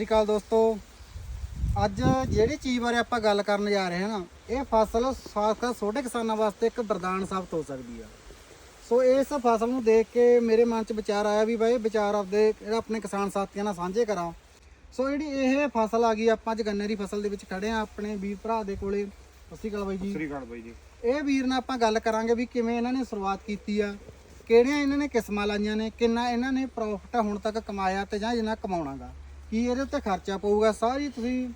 ਸ਼੍ਰੀ ਅਕਾਲ ਦੋਸਤੋ। ਅੱਜ ਜਿਹੜੀ ਚੀਜ਼ ਬਾਰੇ ਆਪਾਂ ਗੱਲ ਕਰਨ ਜਾ ਰਹੇ ਹਾਂ ਨਾ ਇਹ ਫਸਲ ਸਾਖਾ ਛੋਟੇ ਕਿਸਾਨਾਂ ਵਾਸਤੇ ਇੱਕ ਵਰਦਾਨ ਸਾਬਤ ਹੋ ਸਕਦੀ ਆ। ਸੋ ਇਸ ਫਸਲ ਨੂੰ ਦੇਖ ਕੇ ਮੇਰੇ ਮਨ 'ਚ ਵਿਚਾਰ ਆਇਆ ਵੀ ਬਾਈ ਵਿਚਾਰ ਆਪਦੇ ਜਿਹੜਾ ਆਪਣੇ ਕਿਸਾਨ ਸਾਥੀਆਂ ਨਾਲ ਸਾਂਝੇ ਕਰਾਂ। ਸੋ ਜਿਹੜੀ ਇਹ ਫਸਲ ਆ ਗਈ ਆਪਾਂ ਅੱਜ ਗੰਨੇ ਦੀ ਫਸਲ ਦੇ ਵਿੱਚ ਖੜੇ ਆ ਆਪਣੇ ਵੀਰ ਭਰਾ ਦੇ ਕੋਲੇ। ਸਤਿ ਸ਼੍ਰੀ ਅਕਾਲ ਬਾਈ ਜੀ। ਸ੍ਰੀ ਅਕਾਲ ਬਾਈ ਜੀ। ਇਹ ਵੀਰ ਨਾਲ ਆਪਾਂ ਗੱਲ ਕਰਾਂਗੇ ਵੀ ਕਿਵੇਂ ਇਹਨਾਂ ਨੇ ਸ਼ੁਰੂਆਤ ਕੀਤੀ ਆ ਕਿਹੜੀਆਂ ਇਹਨਾਂ ਨੇ ਕਿਸਮਾਂ ਲਾਈਆਂ ਨੇ ਕਿੰਨਾ ਇਹਨਾਂ ਨੇ ਪ੍ਰੋਫਿਟ ਹੁਣ ਤੱਕ ਕਮਾਇਆ ਤੇ ਜਾਂ ਜਿੰਨਾ ਕਮਾਉਣਾਗਾ। ਕੀ ਇਹਦੇ ਉੱਤੇ ਖਰਚਾ ਪਊਗਾ? ਸਾਰੀ ਤੁਸੀਂ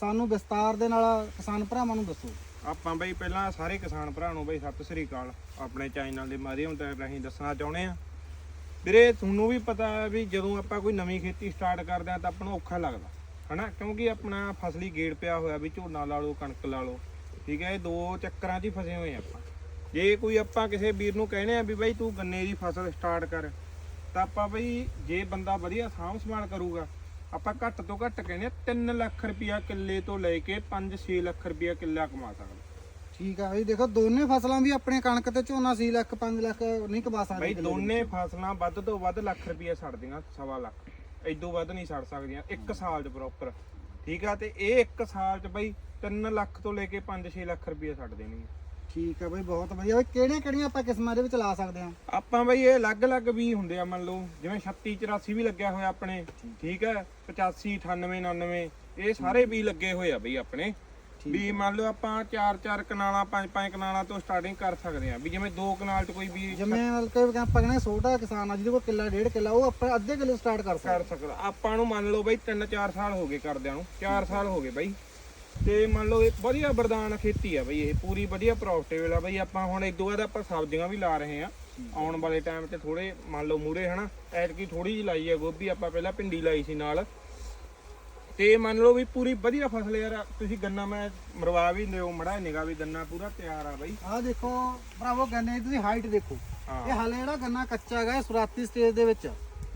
ਸਾਨੂੰ ਵਿਸਤਾਰ ਦੇ ਨਾਲ ਕਿਸਾਨ ਭਰਾਵਾਂ ਨੂੰ ਦੱਸੋ। ਆਪਾਂ ਬਈ ਪਹਿਲਾਂ ਸਾਰੇ ਕਿਸਾਨ ਭਰਾ ਨੂੰ ਬਈ ਸਤਿ ਸ੍ਰੀ ਅਕਾਲ। ਆਪਣੇ ਚੈਨਲ ਦੇ ਮਾਧਿਅਮ ਤੇ ਅਸੀਂ ਦੱਸਣਾ ਚਾਹੁੰਦੇ ਆ ਵੀਰੇ, ਤੁਹਾਨੂੰ ਵੀ ਪਤਾ ਵੀ ਜਦੋਂ ਆਪਾਂ ਕੋਈ ਨਵੀਂ ਖੇਤੀ ਸਟਾਰਟ ਕਰਦੇ ਆ ਤਾਂ ਆਪਾਂ ਨੂੰ ਔਖਾ ਲੱਗਦਾ, ਹਨਾ? ਕਿਉਂਕਿ ਆਪਣਾ ਫਸਲੀ ਗੇੜ ਪਿਆ ਹੋਇਆ ਵੀ ਝੋਨਾ ਲਾ ਲਓ, ਕਣਕ ਲਾ ਲਓ, ਠੀਕ ਹੈ? ਇਹ ਦੋ ਚੱਕਰਾਂ 'ਚ ਹੀ ਫਸੇ ਹੋਏ ਆਪਾਂ। ਜੇ ਕੋਈ ਆਪਾਂ ਕਿਸੇ ਵੀਰ ਨੂੰ ਕਹਿੰਦੇ ਆ ਵੀ ਬਾਈ ਤੂੰ ਗੰਨੇ ਦੀ ਫਸਲ ਸਟਾਰਟ ਕਰ, ਤਾਂ ਆਪਾਂ ਬਈ ਜੇ ਬੰਦਾ ਵਧੀਆ ਸਾਂਭ ਸੰਭਾਲ ਕਰੂਗਾ ਆਪਾਂ ਘੱਟ ਤੋਂ ਘੱਟ ਕਹਿੰਦੇ ਆ 3 ਲੱਖ ਰੁਪਇਆ ਕਿੱਲੇ ਤੋਂ ਲੈ ਕੇ 5-6 ਲੱਖ ਰੁਪਇਆ ਕਿੱਲਾ ਕਮਾ ਸਕਦਾ। ਠੀਕ ਆ ਬਈ ਦੇਖੋ ਦੋਨੇ ਫਸਲਾਂ ਵੀ ਆਪਣੇ ਕਣਕ ਤੇ ਝੋਨਾ 6 ਲੱਖ 5 ਲੱਖ ਨਹੀਂ ਕਮਾ ਸਕਦੇ ਬਈ ਦੋਨੇ ਫਸਲਾਂ ਵੱਧ ਤੋਂ ਵੱਧ ਲੱਖ ਰੁਪਇਆ ਛੱਡਦੀਆਂ ਸਵਾ ਲੱਖ। ਐਦੋਂ ਵੱਧ ਨਹੀਂ ਛੱਡ ਸਕਦੀਆਂ ਇੱਕ ਸਾਲ 'ਚ ਪ੍ਰੋਪਰ ਠੀਕ ਆ ਤੇ ਇਹ ਇੱਕ ਸਾਲ 'ਚ ਬਈ 3 ਲੱਖ ਤੋਂ ਲੈ ਕੇ 5-6 ਲੱਖ ਰੁਪਇਆ ਛੱਡ ਦੇਣਗੇ ਠੀਕ ਆ ਬਈ ਬਹੁਤ ਵਧੀਆ। ਬਈ ਕਿਹੜੀਆਂ ਕਿਹੜੀਆਂ ਆਪਾਂ ਕਿਸਮਾਂ ਦੇ ਵਿੱਚ ਲਾ ਸਕਦੇ ਹਾਂ ਆਪਾਂ ਬਈ ਇਹ ਅਲੱਗ-ਅਲੱਗ ਵੀ ਹੁੰਦੇ ਆ ਮੰਨ ਲਓ ਜਿਵੇਂ 36 84 ਵੀ ਲੱਗਿਆ ਹੋਇਆ ਆਪਣੇ ਠੀਕ ਹੈ 85 98 99 ਇਹ ਸਾਰੇ ਵੀ ਲੱਗੇ ਹੋਏ ਆ ਬਈ ਆਪਣੇ। ਵੀ ਮੰਨ ਲਓ ਆਪਾਂ 4-4 ਕਨਾਲਾਂ 5-5 ਕਨਾਲਾਂ ਤੋਂ ਸਟਾਰਟਿੰਗ ਕਰ ਸਕਦੇ ਆ। ਵੀ ਜਿਵੇਂ 2 ਕਨਾਲ 'ਚ ਕੋਈ ਵੀ ਜਿਵੇਂ ਮਤਲਬ ਕਿ ਆਪਾਂ ਕਹਿੰਦੇ ਛੋਟਾ ਕਿਸਾਨ ਆ ਜਿਹਦੇ ਕੋਲ ਕਿੱਲਾ ਡੇਢ ਕਿੱਲਾ ਉਹ ਆਪਾਂ ਅੱਧੇ ਕਿੱਲੇ ਸਟਾਰਟ ਕਰ ਸਕਦੇ ਕਰ ਸਕਦਾ। ਆਪਾਂ ਨੂੰ ਮੰਨ ਲਓ ਬਈ 3-4 ਸਾਲ ਹੋ ਗਏ ਕਰਦਿਆਂ ਨੂੰ। 4 ਸਾਲ ਹੋ ਗਏ ਬਈ। ਤੇ ਮੰਨ ਲਓ ਇਹ ਵਧੀਆ ਵਰਦਾਨ ਖੇਤੀ ਆ ਬਈ ਇਹ ਪੂਰੀ ਵਧੀਆ ਪ੍ਰੋਫਿਟੇਬਲ ਆ ਬਈ ਆਪਾਂ ਹੁਣ ਇੱਕ ਦੋ ਬਾਅਦ ਆਪਾਂ ਸਬਜ਼ੀਆਂ ਵੀ ਲਾ ਰਹੇ ਆ ਆਉਣ ਵਾਲੇ ਟਾਈਮ ਤੇ ਥੋੜੇ ਮੰਨ ਲਓ ਮੂਰੇ ਹਨਾ? ਐਤਕੀ ਥੋੜੀ ਜਿਹੀ ਲਾਈ ਆ ਗੋਭੀ ਆਪਾਂ ਪਹਿਲਾਂ ਭਿੰਡੀ ਲਾਈ ਸੀ ਨਾਲ। ਤੇ ਮੰਨ ਲਓ ਵੀ ਪੂਰੀ ਵਧੀਆ ਫਸਲ ਯਾਰ ਤੁਸੀਂ ਗੰਨਾ ਮੈਂ ਮਰਵਾ ਵੀ ਦਿਓ ਮੜਾ ਨਿਗਾ ਵੀ ਗੰਨਾ ਪੂਰਾ ਤਿਆਰ ਆ ਬਈ। ਆਹ ਦੇਖੋ ਭਰਾਵੋ ਗੰਨੇ ਦੀ ਹਾਈਟ ਦੇਖੋ। ਇਹ ਹਾਲੇ ਜਿਹੜਾ ਗੰਨਾ ਕੱਚਾ ਹੈਗਾ ਇਹ ਸੁਰਾਤੀ ਸਟੇਜ ਦੇ ਵਿੱਚ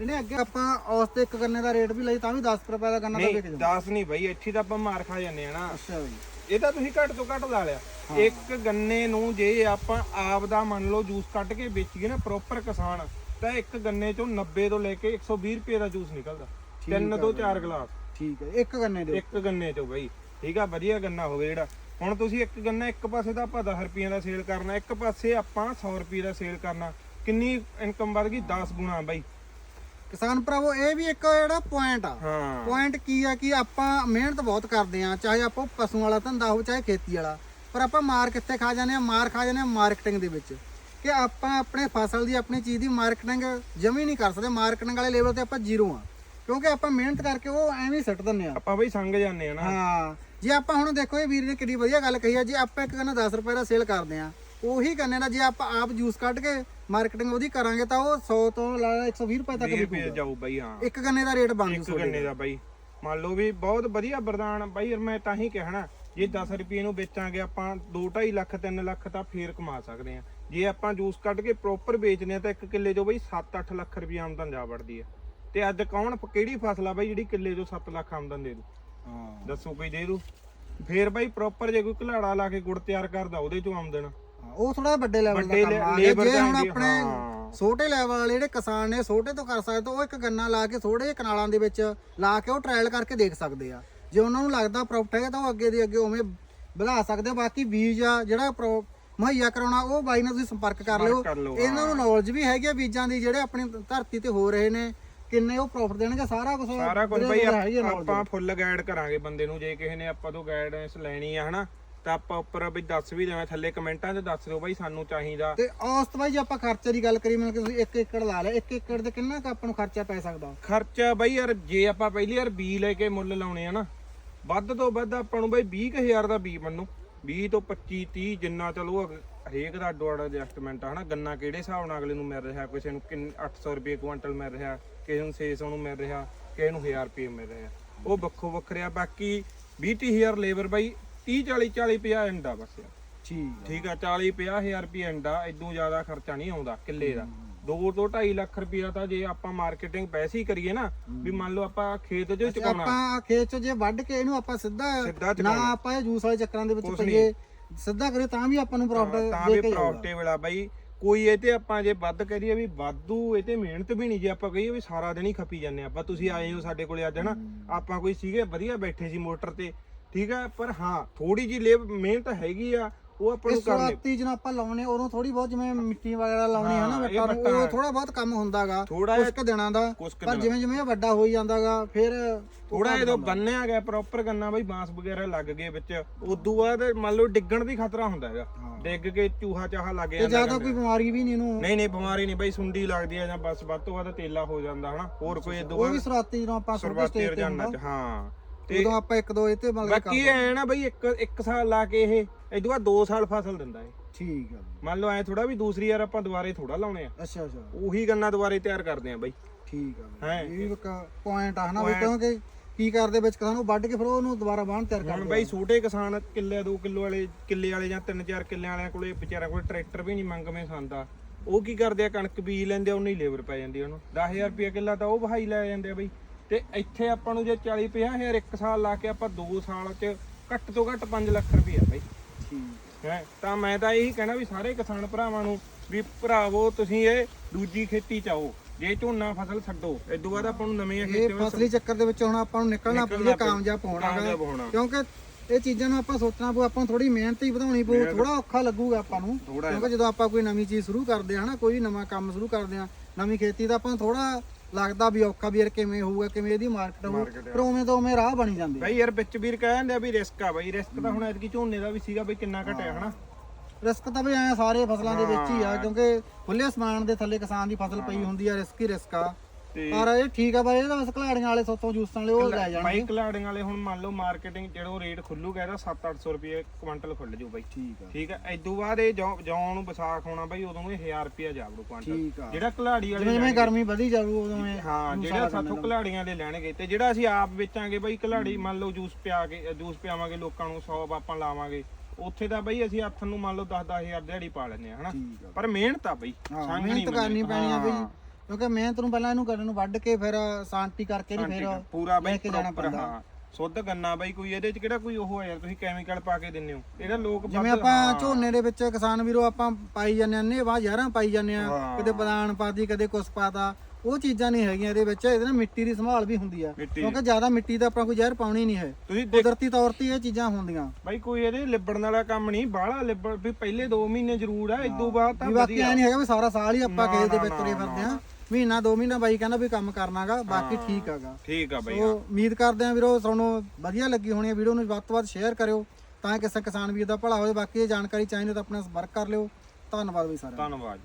ਇਹਨੇ ਅੱਗੇ ਆਪਾਂ ਔਸ ਤੇ ਇੱਕ ਗੰਨੇ ਦਾ ਰੇਟ ਵੀ ਲਈ ਤਾਂ ਵੀ 10 ਰੁਪਏ ਦਾ ਗੰਨਾ ਤਾਂ ਨਹੀਂ ਵਿਕ ਜਾਂਦਾ 10 ਨਹੀਂ ਬਈ ਇੱਥੇ ਤਾਂ ਆਪਾਂ ਮਾਰ ਖਾ ਜਾਂਦੇ ਆ ਨਾ। ਅੱਛਾ ਬਈ। ਇਹ ਤਾਂ ਤੁਸੀਂ ਘੱਟ ਤੋਂ ਘੱਟ ਲਾ ਲਿਆ। ਇੱਕ ਗੰਨੇ ਨੂੰ ਜੇ ਆਪਾਂ ਆਪ ਦਾ ਮੰਨ ਲਓ ਜੂਸ ਕੱਢ ਕੇ ਵੇਚੀਏ ਨਾ ਪ੍ਰੋਪਰ ਕਿਸਾਨ ਤਾਂ ਇੱਕ ਗੰਨੇ ਚੋਂ 90 ਤੋਂ ਲੈ ਕੇ 120 ਰੁਪਏ ਦਾ ਜੂਸ ਨਿਕਲਦਾ। ਤਿੰਨ ਤੋਂ ਚਾਰ ਗਲਾਸ। ਠੀਕ ਹੈ ਇੱਕ ਗੰਨੇ ਦੇ ਇੱਕ ਗੰਨੇ ਚੋਂ ਬਈ। ਠੀਕ ਆ ਵਧੀਆ ਗੰਨਾ ਹੋਵੇ ਜਿਹੜਾ। ਹੁਣ ਤੁਸੀਂ ਇੱਕ ਗੰਨਾ ਇੱਕ ਪਾਸੇ ਤਾਂ ਆਪਾਂ 10 ਰੁਪਏ ਦਾ ਸੇਲ ਕਰਨਾ ਇੱਕ ਪਾਸੇ ਆਪਾਂ 100 ਰੁਪਏ ਦਾ ਸੇਲ ਕਰਨਾ। ਕਿੰਨੀ ਇਨਕਮ ਵਧ ਗਈ? 10 ਗੁਣਾ ਬਈ। ਕਿਸਾਨ ਭਰਾਵੋ ਇਹ ਵੀ ਇੱਕ ਜਿਹੜਾ ਪੁਆਇੰਟ ਆ। ਹਾਂ। ਪੁਆਇੰਟ ਕੀ ਆ ਕਿ ਆਪਾਂ ਮਿਹਨਤ ਬਹੁਤ ਕਰਦੇ ਆ ਚਾਹੇ ਆਪਾਂ ਪਸ਼ੂ ਵਾਲਾ ਧੰਦਾ ਹੋਵੇ ਚਾਹੇ ਖੇਤੀ ਵਾਲਾ। ਪਰ ਆਪਾਂ ਮਾਰ ਕਿੱਥੇ ਖਾ ਜਾਂਦੇ ਆ ਮਾਰ ਖਾ ਜਾਂਦੇ ਆ ਮਾਰਕੀਟਿੰਗ ਦੇ ਵਿੱਚ। ਕਿ ਆਪਾਂ ਆਪਣੇ ਫਸਲ ਦੀ ਆਪਣੀ ਚੀਜ਼ ਦੀ ਮਾਰਕੀਟਿੰਗ ਜਮੀ ਨਹੀਂ ਕਰ ਸਕਦੇ। ਮਾਰਕੀਟਿੰਗ ਵਾਲੇ ਲੈਵਲ ਤੇ ਆਪਾਂ ਜ਼ੀਰੋ ਆ ਕਿਉਂਕਿ ਆਪਾਂ ਮਿਹਨਤ ਕਰਕੇ ਉਹ ਐਵੇਂ ਹੀ ਸਿੱਟ ਦਿੰਦੇ ਆ ਆਪਾਂ ਬਈ ਸੰਗ ਜਾਂਦੇ ਆ ਨਾ। ਹਾਂ। ਜੇ ਆਪਾਂ ਹੁਣ ਦੇਖੋ ਇਹ ਵੀਰ ਨੇ ਕਿੰਨੀ ਵਧੀਆ ਗੱਲ ਕਹੀ ਆ। ਜੇ ਆਪਾਂ ਇੱਕ ਗੰਨਾ 10 ਰੁਪਏ ਦਾ ਸੇਲ ਕਰਦੇ ਆ ਉਹੀ ਗੰਨੇ ਦਾ ਜੇ ਆਪਾਂ ਆਪ ਜੂਸ ਕੱਢ ਕੇ ਮਾਰਕੀਟਿੰਗ ਉਹਦੀ ਕਰਾਂਗੇ ਤਾਂ ਉਹ 100 ਤੋਂ ਲਾ ਲਾ 120 ਰੁਪਏ ਤੱਕ 20 ਰੁਪਏ ਵਿਕੂਗਾ ਜਾਊ ਬਈ ਹਾਂ। ਇੱਕ ਗੰਨੇ ਦਾ ਰੇਟ ਬਣ ਜੂ ਇੱਕ ਗੰਨੇ ਦਾ ਬਾਈ। ਮੰਨ ਲਓ ਵੀ ਬਹੁਤ ਵਧੀਆ ਵਰਦਾਨ ਬਾਈ ਯਾਰ ਮੈਂ ਤਾਂ ਹੀ ਕਹਿਣਾ ਜੇ 10 ਰੁਪਏ ਨੂੰ ਵੇਚਾਂਗੇ ਆਪਾਂ 2.5 ਲੱਖ 3 ਲੱਖ ਤਾਂ ਫੇਰ ਕਮਾ ਸਕਦੇ ਆ ਜੇ ਆਪਾਂ ਜੂਸ ਕੱਢ ਕੇ ਪ੍ਰੋਪਰ ਵੇਚਦੇ ਆ ਤਾਂ ਇੱਕ ਕਿੱਲੇ ਚੋਂ ਬਈ 7-8 ਲੱਖ ਰੁਪਏ ਆਮਦਨ ਜਾ ਵੜਦੀ ਆ। ਤੇ ਅੱਜ ਕੌਣ ਕਿਹੜੀ ਫਸਲ ਆ ਬਾਈ ਜਿਹੜੀ ਕਿੱਲੇ ਚੋਂ 7 ਲੱਖ ਆਮਦਨ ਦੇ ਦੂ? ਹਾਂ। ਦੱਸੋ ਕੋਈ ਦੇ ਦੂ? ਫੇਰ ਬਾਈ ਪ੍ਰੋਪਰ ਜੇ ਕੋਈ ਘਲਾੜਾ ਲਾ ਕੇ ਗੁੜ ਤਿਆਰ ਕਰਦਾ ਉਹਦੇ ਚੋਂ ਆਮਦਨ। ਉਹ ਥੋੜਾ ਵੱਡੇ ਲੈਵਲ ਦਾ ਵੱਡੇ ਕੰਮ ਆ ਗਿਆ ਜੇ ਦਾ ਹੁਣ ਆਪਣੇ ਹਾਂ। ਛੋਟੇ ਲੈਵਲ ਵਾਲੇ ਜਿਹੜੇ ਕਿਸਾਨ ਨੇ ਛੋਟੇ ਤੋਂ ਕਰ ਸਕਦੇ ਤਾਂ ਉਹ ਇੱਕ ਗੰਨਾ ਲਾ ਕੇ ਥੋੜੇ ਜਿਹੇ ਕਨਾਲਾਂ ਦੇ ਵਿੱਚ ਲਾ ਕੇ ਉਹ ਟ੍ਰਾਇਲ ਕਰਕੇ ਦੇਖ ਸਕਦੇ ਆ। ਜੇ ਉਹਨਾਂ ਨੂੰ ਲੱਗਦਾ ਪ੍ਰੋਫਿਟ ਹੈਗਾ ਤਾਂ ਉਹ ਅੱਗੇ ਦੇ ਅੱਗੇ ਉਵੇਂ ਵਧਾ ਸਕਦੇ ਆ। ਬਾਕੀ ਬੀਜ ਆ ਜਿਹੜਾ ਪ੍ਰੋ- ਮੁਹੱਈਆ ਕਰਾਉਣਾ ਉਹ ਬਾਈ ਨਾਲ ਤੁਸੀਂ ਸੰਪਰਕ ਕਰ ਲਿਓ। ਕਰ ਲਓ, ਇਹਨਾਂ ਨੂੰ ਨੌਲੇਜ ਵੀ ਹੈਗੀ ਆ ਬੀਜਾਂ ਦੀ ਜਿਹੜੇ ਆਪਣੀ ਧਰਤੀ ਤੇ ਹੋ ਰਹੇ ਨੇ ਕਿੰਨੇ ਉਹ ਪ੍ਰੋਫਿਟ ਦੇਣਗੇ ਸਾਰਾ ਕੁਝ ਸਾਰਾ ਕੁਝ ਬਈ ਆਪਾਂ ਫੁੱਲ ਗਾਈਡ ਕਰਾਂਗੇ ਬੰਦੇ ਨੂੰ। ਜੇ ਕਿਸੇ ਨੇ ਆਪਾਂ ਤੋਂ ਗਾਈਡੈਂਸ ਲੈਣੀ ਆ ਹਨਾ? ਤਾਂ ਆਪਾਂ ਉੱਪਰ ਵੀ ਦੱਸ ਵੀ ਦੇਵਾਂ ਥੱਲੇ ਕਮੈਂਟਾਂ 'ਚ ਦੱਸ ਦਿਓ ਬਾਈ ਸਾਨੂੰ ਚਾਹੀਦਾ। ਤੇ ਔਸਤ ਬਾਈ ਜੇ ਆਪਾਂ ਖਰਚੇ ਦੀ ਗੱਲ ਕਰੀਏ ਮਤਲਬ ਕਿ ਤੁਸੀਂ 1 ਏਕੜ ਲਾ ਲਿਆ 1 ਏਕੜ ਤੇ ਕਿੰਨਾ ਕੁ ਆਪਾਂ ਨੂੰ ਖਰਚਾ ਪੈ ਸਕਦਾ? ਖਰਚਾ ਬਈ ਯਾਰ ਜੇ ਆਪਾਂ ਪਹਿਲੀ ਯਾਰ ਬੀ ਲੈ ਕੇ ਮੁੱਲ ਲਾਉਣੇ ਆ ਨਾ ਵੱਧ ਤੋਂ ਵੱਧ ਆਪਾਂ ਨੂੰ ਬਈ 20000 ਦਾ ਬੀ ਮੰਨੂ 20 ਤੋਂ 25 30 ਜਿੰਨਾ ਚਲੋ ਅਗ- ਹਰੇਕ ਦਾ ਅੱਡੋ ਅੱਡ ਐਡਜਸਟਮੈਂਟ ਆ ਹਨਾ ਗੰਨਾ ਕਿਹੜੇ ਹਿਸਾਬ ਨਾਲ ਅਗਲੇ ਨੂੰ ਮਿਲ ਰਿਹਾ ਕਿਸੇ ਨੂੰ ਕਿੰਨ 800 ਰੁਪਏ ਕੁਇੰਟਲ ਮਿਲ ਰਿਹਾ ਕਿਸੇ ਨੂੰ 600 ਨੂੰ ਮਿਲ ਰਿਹਾ ਕਿਸੇ ਨੂੰ 1000 ਰੁਪਏ ਮਿਲ ਰਿਹਾ। ਉਹ ਵੱਖੋ ਵੱਖਰਿਆ ਬਾਕੀ 20 30000 ਲੇਬਰ ਬਈ 30 40 40 50 ਐਂਡਾ ਬਸ ਯਾਰ। ਠੀਕ ਠੀਕ ਆ 40 50000 ਰੁਪਏ ਐਂਡਾ ਇਦੋਂ ਜ਼ਿਆਦਾ ਖਰਚਾ ਨਹੀਂ ਆਉਂਦਾ ਕਿੱਲੇ ਦਾ। 2 ਤੋਂ 2.5 ਲੱਖ ਰੁਪਇਆ ਤਾਂ ਜੇ ਆਪਾਂ ਮਾਰਕੀਟਿੰਗ ਵੈਸੇ ਹੀ ਕਰੀਏ ਨਾ ਵੀ ਮੰਨ ਲਓ ਆਪਾਂ ਖੇਤ 'ਚ ਚੁਕਾਉਣਾ। ਆਪਾਂ ਖੇਤ ਚ ਜੇ ਵੱਢ ਕੇ ਇਹਨੂੰ ਆਪਾਂ ਸਿੱਧਾ ਸਿੱਧਾ ਨਾ ਚੁਕਾਉਣਾ। ਆਪਾਂ ਇਹ ਜੂਸ ਵਾਲੇ ਚੱਕਰਾਂ ਦੇ ਵਿੱਚ ਕੁਛ ਪਈਏ ਸਿੱਧਾ ਕਰੇ ਤਾਂ ਵੀ ਆਪਾਂ ਨੂੰ ਪ੍ਰੋਫਿਟ ਤਾਂ ਦੇ ਵੀ ਕੇ ਜਾਊਗਾ ਪ੍ਰੋਫਿਟੇਬਲ ਆ ਬਾਈ। ਕੋਈ ਇਹ ਤੇ ਆਪਾਂ ਜੇ ਵੱਧ ਕਰੀਏ ਵੀ ਵਾਧੂ ਇਹ ਤੇ ਮਿਹਨਤ ਵੀ ਨਹੀਂ ਜੇ ਆਪਾਂ ਕਹੀਏ ਵੀ ਸਾਰਾ ਦਿਨ ਹੀ ਖੱਪੀ ਜਾਂਦੇ ਆਪਾਂ ਤੁਸੀਂ ਆਏ ਹੋ ਸਾਡੇ ਕੋਲੇ ਅੱਜ ਹਨਾ? ਆਪਾਂ ਕੋਈ ਸੀਗੇ ਵਧੀਆ ਬੈਠੇ ਸੀ ਮੋਟਰ ਤੇ। ਠੀਕ ਆ ਪਰ ਹਾਂ ਥੋੜੀ ਜੀ ਲੇਬ ਮਿਹਨਤ ਹੈਗੀ ਆ ਉਹ ਆਪਾਂ ਇਸ ਨੂੰ ਕਰਨੀ ਸ਼ੁਰੂਆਤੀ ਜਦੋਂ ਆਪਾਂ ਲਾਉਣੇ ਉਦੋਂ ਥੋੜੀ ਬਹੁਤ ਜਿਵੇਂ ਮਿੱਟੀ ਵਗੈਰਾ ਲਾਉਣੀ ਹੈ ਨਾ ਹਾਂ, ਇਹ ਵੱਟਾਂ ਨੂੰ ਵੱਟਾਂ ਉਹ ਥੋੜਾ ਬਹੁਤ ਕੰਮ ਹੁੰਦਾਗਾ ਕੁਝ ਕੁ ਦਿਨਾਂ ਦਾ ਕੁਛ ਕੁ ਪਰ ਜਿਵੇਂ ਜਿਵੇਂ ਇਹ ਵੱਡਾ ਹੋਈ ਜਾਂਦਾਗਾ ਫਿਰ ਥੋੜਾ ਜਦੋਂ ਬੰਨਿਆ ਗਿਆ ਪ੍ਰੋਪਰ ਗੰਨਾ ਬਈ ਬਾਂਸ ਵਗੈਰਾ ਲੱਗ ਗਏ ਵਿੱਚ ਉਦੋਂ ਬਾਅਦ ਮੰਨ ਲਓ ਡਿੱਗਣ ਦੀ ਖਤਰਾ ਹੁੰਦਾ ਹੈਗਾ। ਡਿੱਗ ਕੇ ਚੂਹਾ ਚਾਹਾ ਲੱਗ ਤੇ ਜਾਂਦਾ ਜ਼ਿਆਦਾ ਕੋਈ ਬਿਮਾਰੀ ਵੀ ਨਹੀਂ ਇਹਨੂੰ। ਨਹੀਂ ਨਹੀਂ ਬਿਮਾਰੀ ਨਹੀਂ ਬਈ ਸੁੰਡੀ ਲੱਗਦੀ ਆ ਜਾਂ ਬਸ ਵੱਧ ਤੋਂ ਵੱਧ ਤੇਲਾ ਹੋ ਜਾਂਦਾ ਹਨਾ ਹੋਰ ਕੋਈ ਇਦੋਂ ਉਹ ਵੀ ਸ਼ੁਰੂਆਤੀ ਜਦੋਂ ਆਪਾਂ ਛੋਟੇ ਸਰਵਾਤੀ ਸਟੇਜ ਤੇ ਰਜਾਨਾ ਹੁੰਦਾ। ਚ ਹਾਂ। ਉਦੋਂ ਆਪਾਂ ਇੱਕ ਦੋ ਇਹ ਤੇ ਮਤਲਬ ਬਾਕੀ ਇਹ ਐ ਨਾ ਬਈ ਇੱਕ ਇੱਕ ਸਾਲ ਲਾ ਕੇ ਇਹ ਇਦੋਂ ਬਾਅਦ 2 ਸਾਲ ਫਸਲ ਦਿੰਦਾ ਏ ਠੀਕ ਆ ਮੰਨ ਲਓ ਐ ਥੋੜਾ ਵੀ ਦੂਸਰੀ ਵਾਰ ਆਪਾਂ ਦੁਬਾਰੇ ਥੋੜਾ ਲਾਉਣੇ ਆ। ਅੱਛਾ ਅੱਛਾ। ਉਹੀ ਗੰਨਾ ਦੁਬਾਰੇ ਤਿਆਰ ਕਰਦੇ ਆ ਬਈ। ਠੀਕ ਆ ਹੈਂ। ਇਹ ਵੀ ਇੱਕ ਪੁਆਇੰਟ ਆ ਹਨਾ ਵੀ ਕਿਉਂਕਿ ਕੀ ਕਰਦੇ ਵਿੱਚ ਕਿਸਾਨ ਨੂੰ ਵੱਢ ਕੇ ਫਿਰ ਉਹਨੂੰ ਦੁਬਾਰਾ ਬਾਹਣ ਤਿਆਰ ਹੁਣ ਕਰਦੇ ਬਈ ਛੋਟੇ ਕਿਸਾਨ ਕਿੱਲੇ 2 ਕਿਲੋ ਵਾਲੇ ਕਿੱਲੇ ਵਾਲੇ ਜਾਂ 3-4 ਕਿੱਲਿਆਂ ਵਾਲਿਆਂ ਕੋਲੇ ਵਿਚਾਰਿਆਂ ਕੋਲੇ ਟਰੈਕਟਰ ਵੀ ਨਹੀਂ ਮੰਗਵੇਂ ਸੰਦਾ ਉਹ ਕੀ ਕਰਦੇ ਆ ਕਣਕ ਬੀਜ ਲੈਂਦੇ ਆ ਉਨੀ ਲੇਬਰ ਪੈ ਜਾਂਦੀ ਆ ਉਹਨੂੰ। 10000 ਰੁਪਏ ਕਿੱਲਾ ਤਾਂ ਉਹ ਵਹਾਈ ਲੈ ਜਾਂਦੇ ਆ ਬਈ। ਤੇ ਇੱਥੇ ਆਪਾਂ ਨੂੰ ਜੇ 40 ਹਜ਼ਾਰ ਇੱਕ ਸਾਲ ਲਾ ਕੇ ਆਪਾਂ 2 ਸਾਲ ਚ ਘੱਟ ਤੋਂ ਘੱਟ 5 ਲੱਖ ਰੁਪਏ ਬਈ। ਠੀਕ। ਹੈ? ਤਾਂ ਮੈਂ ਤਾਂ ਇਹੀ ਕਹਿਣਾ ਵੀ ਸਾਰੇ ਕਿਸਾਨ ਭਰਾਵਾਂ ਨੂੰ ਵੀ ਭਰਾਵੋ ਤੁਸੀਂ ਇਹ ਦੂਜੀ ਖੇਤੀ ਚਾਓ ਜੇ ਝੋਨਾ ਫਸਲ ਛੱਡੋ ਇਦੋਂ ਬਾਅਦ ਆਪਾਂ ਨੂੰ ਨਵੀਆਂ ਇਹ ਖੇਤੀਆਂ ਫਸਲੀ ਚੱਕਰ ਦੇ ਵਿੱਚ ਹੁਣ ਆਪਾਂ ਨੂੰ ਨਿਕਲਣਾ ਪਊ ਜੇ ਕਾਮਯਾਬ ਹੋਣਾਗਾ ਕਿਉਂਕਿ ਇਹ ਚੀਜ਼ਾਂ ਨੂੰ ਆਪਾਂ ਸੋਚਣਾ ਪਊ ਆਪਾਂ ਨੂੰ ਥੋੜੀ ਮਿਹਨਤ ਹੀ ਵਧਾਉਣੀ ਪਊ ਥੋੜਾ ਔਖਾ ਲੱਗੂਗਾ ਆਪਾਂ ਨੂੰ। ਕਿਉਂਕਿ ਜਦੋਂ ਆਪਾਂ ਕੋਈ ਨਵੀਂ ਚੀਜ਼ ਸ਼ੁਰੂ ਕਰਦੇ ਹਾਂ ਨਾ ਕੋਈ ਨਵਾਂ ਕੰਮ ਸ਼ੁਰੂ ਕਰਦੇ ਹਾਂ ਨਵੀਂ ਖੇਤੀ ਦਾ ਆਪਾਂ ਥੋੜਾ ਲੱਗਦਾ ਵੀ ਔਖਾ ਵੀ ਯਾਰ ਕਿਵੇਂ ਹੋਊਗਾ ਕਿਵੇਂ ਇਹਦੀ ਮਾਰਕੀਟ ਹੋਊ Market ਪਰ ਉਵੇਂ ਤਾਂ ਉਵੇਂ ਰਾਹ ਬਣੀ ਜਾਂਦੇ ਬਈ ਯਾਰ ਵਿੱਚ ਵੀਰ ਕਹਿ ਜਾਂਦੇ ਆ ਵੀ ਰਿਸਕ ਆ ਬਈ ਰਿਸਕ ਤਾਂ ਹੁਣ ਐਤਕੀ ਝੋਨੇ ਦਾ ਵੀ ਸੀਗਾ ਬਈ ਕਿੰਨਾ ਘਟਿਆ ਹਨਾ? ਰਿਸਕ ਤਾਂ ਵੀ ਐ ਸਾਰੇ ਫਸਲਾਂ ਦੇ ਵਿੱਚ ਹੀ ਆ ਕਿਉਂਕਿ ਖੁੱਲੇ ਅਸਮਾਨ ਦੇ ਥੱਲੇ ਕਿਸਾਨ ਦੀ ਫਸਲ ਪਈ ਹੁੰਦੀ ਆ ਰਿਸਕ ਹੀ ਰਿਸਕ ਆ। ਤੇ ਪਰ ਇਹ ਠੀਕ ਆ ਬਾਈ ਇਹਦਾ ਬਸ ਘਲਾੜੀਆਂ ਵਾਲੇ ਸੋਤੋਂ ਜੂਸਾਂ ਵਾਲੇ ਉਹ ਲੈ ਜਾਣਗੇ। ਬਾਈ ਕਲਾੜੀਆਂ ਵਾਲੇ ਹੁਣ ਮੰਨ ਲਓ ਮਾਰਕੀਟਿੰਗ ਜਿਹੜਾ ਰੇਟ ਖੁੱਲੂਗਾ ਇਹਦਾ 7-800 ਰੁਪਏ ਕੁਆਂਟਲ ਖੁੱਲ ਜੂ ਬਾਈ। ਠੀਕ ਆ। ਠੀਕ ਹੈ ਇਦੋਂ ਬਾਅਦ ਇਹ ਜੌਂ ਨੂੰ ਵਿਸਾਖ ਹੋਣਾ ਬਾਈ ਉਦੋਂ ਇਹ 1000 ਰੁਪਏ ਜਾਵੜੂ ਕੁਆਂਟਲ। ਠੀਕ ਆ। ਜਿਹੜਾ ਕਲਾੜੀ ਵਾਲੇ ਜਿਵੇਂ ਜਿਵੇਂ ਗਰਮੀ ਵਧੀ ਜਾਊ ਉਦੋਂ ਇਹ ਹਾਂ ਜਿਹੜਾ ਸਾਥੋਂ ਕਲਾੜੀਆਂ ਦੇ ਲੈਣਗੇ। ਤੇ ਜਿਹੜਾ ਅਸੀਂ ਆਪ ਵੇਚਾਂਗੇ ਬਾਈ ਕਲਾੜੀ ਮੰਨ ਲਓ ਜੂਸ ਪਿਆ ਕੇ ਜੂਸ ਪਿਆਵਾਂਗੇ ਲੋਕਾਂ ਨੂੰ 100 ਆਪਾਂ ਲਾਵਾਂਗੇ। ਉੱਥੇ ਤਾਂ ਬਈ ਅਸੀਂ ਹੱਥ ਨੂੰ ਮੰਨ ਲਓ 10-10000 ਦਿਹਾੜੀ ਪਾ ਲੈਂਦੇ ਆ ਹਨਾ? ਆ। ਪਰ ਮਿਹਨਤ ਆ ਬਈ ਮਿਹਨਤ ਕਰਨੀ। ਪੈਣੀ ਆ ਬਈ। ਕਿਉਂਕਿ ਮਿਹਨਤ ਨੂੰ ਪਹਿਲਾਂ ਇਹਨੂੰ ਕਰਨ ਨੂੰ ਵੱਢ ਕੇ ਫਿਰ ਸ਼ਾਂਤੀ ਕਰਕੇ ਨਹੀਂ ਫਿਰ ਪੂਰਾ ਬਈ ਪੈਂਦਾ। ਹਾਂ। ਸੁੱਧ ਗੰਨਾ ਬਈ ਕੋਈ ਇਹਦੇ ਚ ਕਿਹੜਾ ਕੋਈ ਉਹ ਆ ਯਾਰ ਤੁਸੀਂ ਕੈਮੀਕਲ ਪਾ ਕੇ ਦਿੰਦੇ ਹੋ। ਇਹਦਾ ਲੋਕ ਜਿਵੇਂ ਆਪਾਂ। ਝੋਨੇ ਦੇ ਵਿੱਚ ਕਿਸਾਨ ਵੀਰੋ ਆਪਾਂ ਪਾਈ ਜਾਂਦੇ ਆ ਨੇ ਬਾਹ ਯਾਰਾਂ ਪਾਈ ਜਾਂਦੇ ਆ। ਕਿਤੇ ਬਦਾਨ ਪਾਦੀ ਕਦੇ ਕੁਸ ਪਾਤਾ ਉਹ ਚੀਜ਼ਾਂ ਨਹੀਂ ਹੈਗੀਆਂ ਇਹਦੇ ਵਿੱਚ ਇਹਦੇ ਨਾਲ ਮਿੱਟੀ ਦੀ ਸੰਭਾਲ ਵੀ ਹੁੰਦੀ ਆ। ਕਿਉਂਕਿ ਜ਼ਿਆਦਾ ਮਿੱਟੀ ਦਾ ਆਪਾਂ ਕੋਈ ਜ਼ਹਿਰ ਪਾਉਣੀ ਨਹੀਂ ਹੈ। ਤੁਸੀਂ ਕੁਦਰਤੀ ਤੌਰ ਤੇ ਇਹ ਚੀਜ਼ਾਂ ਹੁੰਦੀਆਂ। ਬਾਈ ਕੋਈ ਇਹਦੇ ਲਿਬੜਨ ਵਾਲਾ ਕੰਮ ਨਹੀਂ ਬਾਹਲਾ ਲਿਬੜ ਵੀ ਪਹਿਲੇ 2 ਮਹੀਨੇ ਜ਼ਰੂਰ ਆ ਇਦੋਂ ਬਾਅਦ ਤਾਂ ਬਾਕੀ ਵਧੀਆ। ਨਹੀਂ ਹੈਗਾ ਵੀ ਸਾਰਾ ਸਾਲ ਹੀ ਆਪਾਂ ਖੇਤ ਦੇ ਵਿੱਚ ਤੁਰੇ ਫਿਰਦੇ ਆ ਮਹੀਨਾ ਦੋ ਮਹੀਨਾ ਬਾਈ ਕਹਿੰਦਾ ਵੀ ਕੰਮ ਕਰਨਾਗਾ ਬਾਕੀ ਠੀਕ ਹੈਗਾ ਠੀਕ ਆ ਬਈ ਸੋ ਉਮੀਦ ਕਰਦੇ ਆ ਵੀਰੋ ਤੁਹਾਨੂੰ ਵਧੀਆ ਲੱਗੀ ਹੋਣੀ ਹੈ ਵੀਡੀਓ ਨੂੰ ਵੱਧ ਤੋਂ ਵੱਧ ਸ਼ੇਅਰ ਕਰਿਓ ਤਾਂ ਕਿ ਕਿਸੇ ਕਿਸਾਨ ਵੀਰ ਦਾ ਭਲਾ ਹੋਵੇ। ਬਾਕੀ ਇਹ ਜਾਣਕਾਰੀ ਚਾਹੀਦੀ ਤਾਂ ਆਪਣਾ ਸੰਪਰਕ ਕਰ ਲਿਓ। ਧੰਨਵਾਦ ਬਈ ਸਾਰਿਆਂ ਦਾ। ਧੰਨਵਾਦ।